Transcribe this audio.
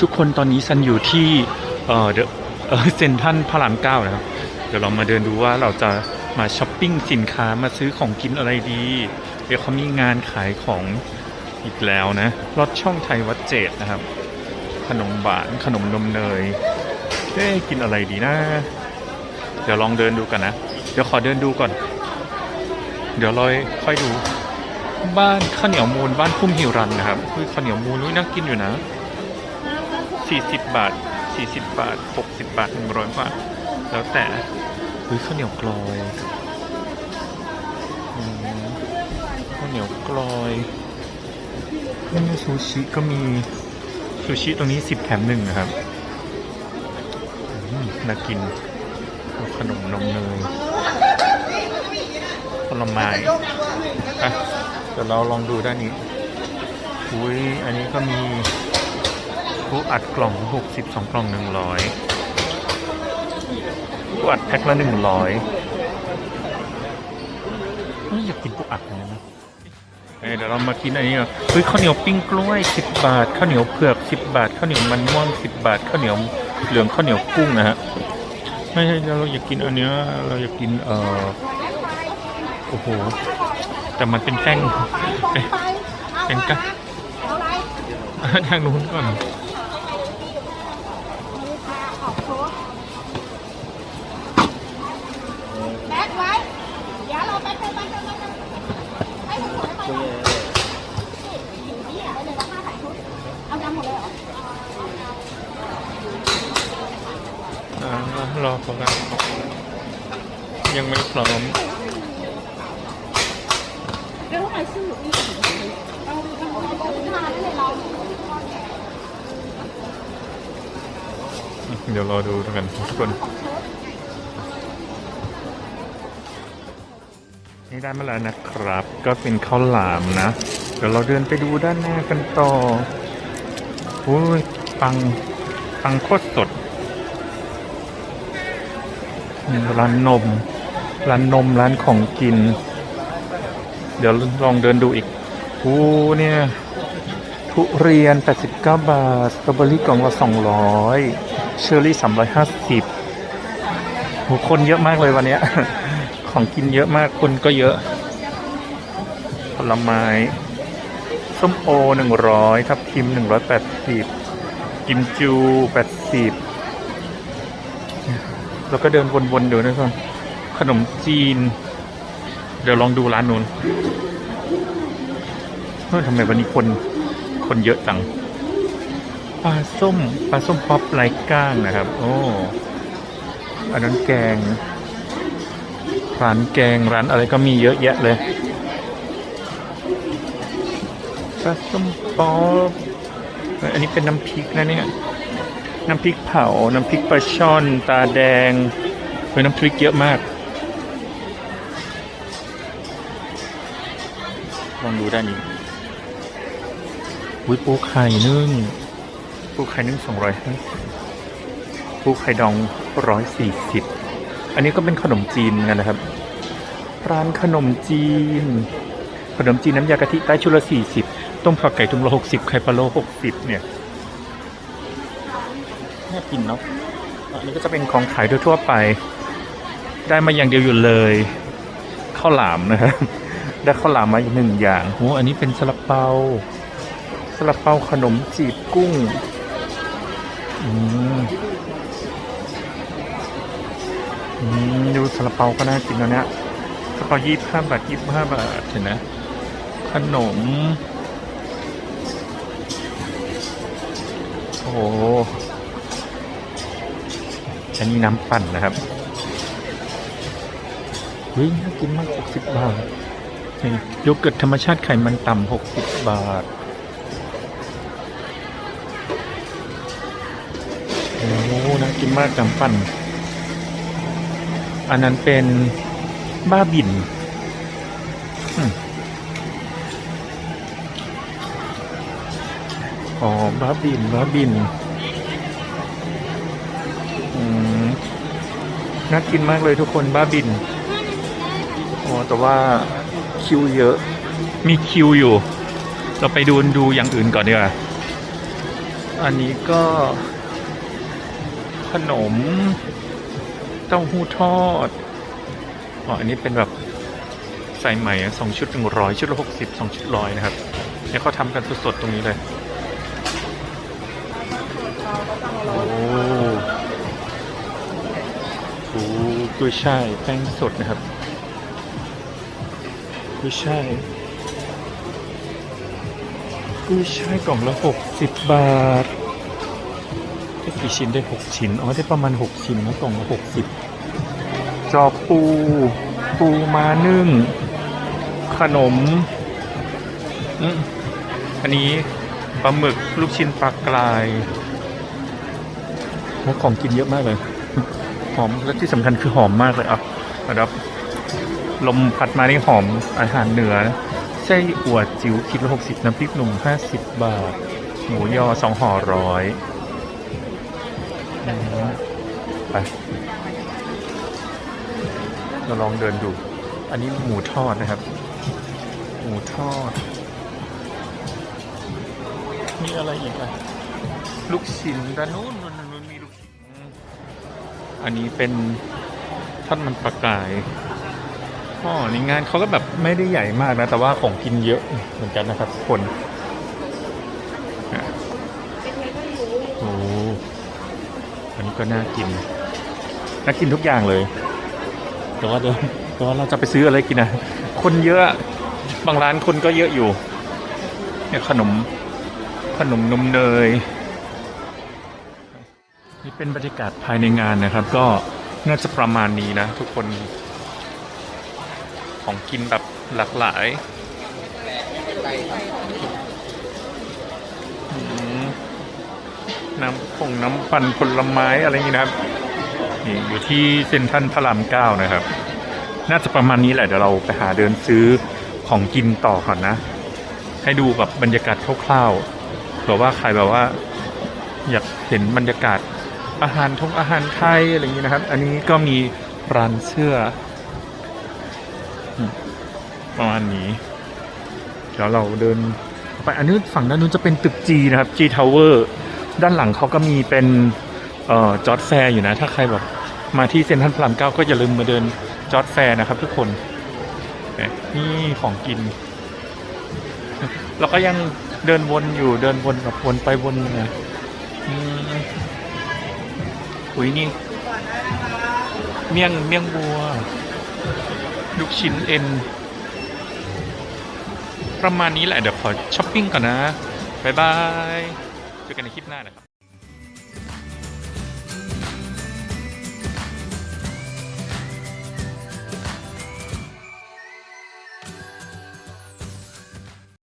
ทุกคนตอนนี้ซันอยู่ที่เออเดเออเซ็นทรัลพระรามเก้านะครับ เดี๋ยวเรามาเดินดูว่าเราจะมาช้อปปิ้งสินค้ามาซื้อของกินอะไรดี เดี๋ยวเขามีงานขายของอีกแล้วนะรถช่องไทยวัดเจดนะครับ ขนมหวานขนมนมเนยเอ๊กินอะไรดีนะ เดี๋ยวลองเดินดูกันนะ เดี๋ยวขอเดินดูก่อน เดี๋ยวลอยค่อยดู บ้านข้าวเหนียวมูลบ้านพุ่มฮิวรันนะครับคือข้าวเหนียวมูลนุ้ยน่ากินอยู่นะ 40 บาท 40 บาท 60 บาท 100 บาท แล้วแต่เฮ้ยข้าวเหนียวกลอยอข้าวเหนียวกลอยนี่ซูชิก็มี ซูชิตรงนี้ 10 แถมหนึ่งนะครับอืมน่ากิน ขนมนมเนยผลไม้อะเดี๋ยวเราลองดูด้านนี้อุ้ยอันนี้ก็มี ผู้อัดกล่อง 62 กล่อง 100ผู้อัดแพ็คละ 100เฮ้ยอยากกินผู้อัดเลยนะเอ้ยเดี๋ยวเรามากินอันนี้ก่อนเฮ้ยข้าวเหนียวปิ้งกล้วย 10 บาทข้าวเหนียวเผือก 10 บาทข้าวเหนียวมันม่วง 10 บาทข้าวเหนียวเหลืองข้าวเหนียวกุ้งนะฮะไม่ใช่เราอยากกินอันเนี้ยเราอยากกินเอ่อโอ้โหแต่มันเป็นแท่งเอ๊ะเป็นกะทางนู้นก่อน แบ็คไว้ เดี๋ยวเราแบ็คไปไปไปไปไปให้มันสวยไปนี่นี่ไปเลยว่าห้าสายชุด เอาจำหมดเรออ่ารอเขากันยังไม่พร้อมเรื่องอะไรชื่อนี่เราเราเราทานได้เลยเราเดี๋ยวรอดูกันทุกคน นี่ได้มาแล้วนะครับ ก็เป็นข้าวหลามนะ เดี๋ยวเราเดินไปดูด้านหน้ากันต่ออุ้ยปังปังโคตรสดร้านนม ร้านนมร้านของกิน เดี๋ยวลองเดินดูอีกอู้เนี่ย ทุเรียน 89 บาท สตรอเบอรี่กล่องละ200 เชอร์รี่ 350โหคนเยอะมากเลยวันเนี้ย ของกินเยอะมากคนก็เยอะ ผลไม้ ส้มโอ100ทับทิม180กิมจู80แล้วก็เดินวนๆเดี๋ยวนะทุกคนขนมจีน เดี๋ยวลองดูร้านนู้นเฮ้ยทำไมวันนี้คนคนเยอะจังปลาส้มปลาส้มป๊อปไร้ก้างนะครับ โอ้อันนั้นแกง ร้านแกงร้านอะไรก็มีเยอะแยะเลยปลาส้มป๊อปเอ้ยอันนี้เป็นน้ำพริกนะเนี่ย น้ำพริกเผา น้ำพริกปลาช่อน ตาแดงเป็นน้ำพริกเยอะมาก ลองดูด้านนี้อุ้ยปูไข่นึ่ง ปูไข่นึ่งสองร้อยห้าปูไข่ดองร้อยสี่สิบ อันนี้ก็เป็นขนมจีนกันนะครับ ร้านขนมจีน ขนมจีนน้ำยากะทิใต้ชุดละสี่สิบต้มผักไก่ทุมละหกสิบไข่พะโล้หกสิบเนี่ยน่ากินเนาะอันนี้ก็จะเป็นของขายทั่วๆไป ได้มาอย่างเดียวอยู่เลยข้าวหลามนะครับได้ข้าวหลามมาอีกหนึ่งอย่างโหอันนี้เป็นซาลาเปาซาลาเปาขนมจีบกุ้ง อืม ดูซาลาเปาก็น่ากินแล้วเนี่ยซาลาเปายี่ห้าบาทยี่ห้าบาทเห็นนะ ขนม โอ้โหอันนี้น้ำปั่นนะครับเฮ้ยน่ากินมาก60บบาทโยเกิร์ตธรรมชาติไขมันต่ำ60บบาทโอ้น่ากินมากน้ำปั่น อันนั้นเป็นบ้าบินอ๋อบ้าบินบ้าบินน่ากินมากเลยทุกคนบ้าบินโอ้แต่ว่าคิวเยอะ มีคิวอยู่ เราไปดูดูอย่างอื่นก่อนดีกว่าอันนี้ก็ขนม เต้าหู้ทอด อ๋อ อันนี้เป็นแบบใส่ใหม่สองชุดหนึ่งร้อยชุดละหกสิบสองชุดร้อยนะครับ เนี่ยเขาทำกันสดๆตรงนี้เลย โอ้โหกุยช่ายแป้งสดนะครับกุยช่ายกุยช่ายกล่องละหกสิบบาท ได้กี่ชิ้นได้หกชิ้นอ๋อได้ประมาณหกชิ้นนะกล่องละหกสิบจอปู ปูมานึ่ง ขนมอันนี้ปลาหมึกลูกชิ้นปลากรายโอ้ของกินเยอะมากเลย หอมและที่สำคัญคือหอมมากเลยอะครับลมพัดมานี่หอมอาหารเหนือไส้อั่วจิ๋วคิดละหกสิบน้ำพริกหนุ่มห้าสิบบาท หมูยอสองห่อร้อย ไป เราลองเดินดู อันนี้หมูทอดนะครับ หมูทอด มีอะไรอีกอะ ลูกชิ้นด้านนู้นนู้นนู้นมีลูกชิ้น อันนี้เป็นทอดมันปลากายอ๋อนี่งานเขาก็แบบไม่ได้ใหญ่มากนะ แต่ว่าของกินเยอะเหมือนกันนะครับคน ก็น่ากิน น่ากินทุกอย่างเลย แต่ว่าเดี๋ยวแต่ว่าเราจะไปซื้ออะไรกินนะคนเยอะบางร้านคนก็เยอะอยู่เนี่ยขนมขนมนมเนยนี่เป็นบรรยากาศภายในงานนะครับ ก็น่าจะประมาณนี้นะ ทุกคนของกินแบบหลากหลาย น้ำผงน้ำปั่นผลไม้อะไรอย่างนี้นะครับนี่อยู่ที่เซ็นทรัลพระรามเก้านะครับ น่าจะประมาณนี้แหละเดี๋ยวเราไปหาเดินซื้อของกินต่อก่อนนะ ให้ดูแบบบรรยากาศคร่าวๆเผื่อว่าใครแบบว่า อยากเห็นบรรยากาศอาหารทงอาหารไทยอะไรอย่างนี้นะครับ อันนี้ก็มีร้านเสื้อประมาณนี้เดี๋ยวเราเดินไปอันนี้ฝั่งด้านนู้นจะเป็นตึกจีนะครับ G Tower ด้านหลังเขาก็มีเป็นเอ่อจอดแฟร์อยู่นะ ถ้าใครแบบมาที่เซ็นทรัลพระรามเก้าก็อย่าลืมมาเดินจอดแฟร์นะครับทุกคนนี่ของกินเราก็ยังเดินวนอยู่เดินวนแบบวนไปวนมาอุ้ยนี่เมี่ยงเมี่ยงบัว ลูกชิ้นเอ็น ประมาณนี้แหละเดี๋ยวขอช้อปปิ้งก่อนนะ บ๊ายบาย เจอกันในคลิปหน้านะครับ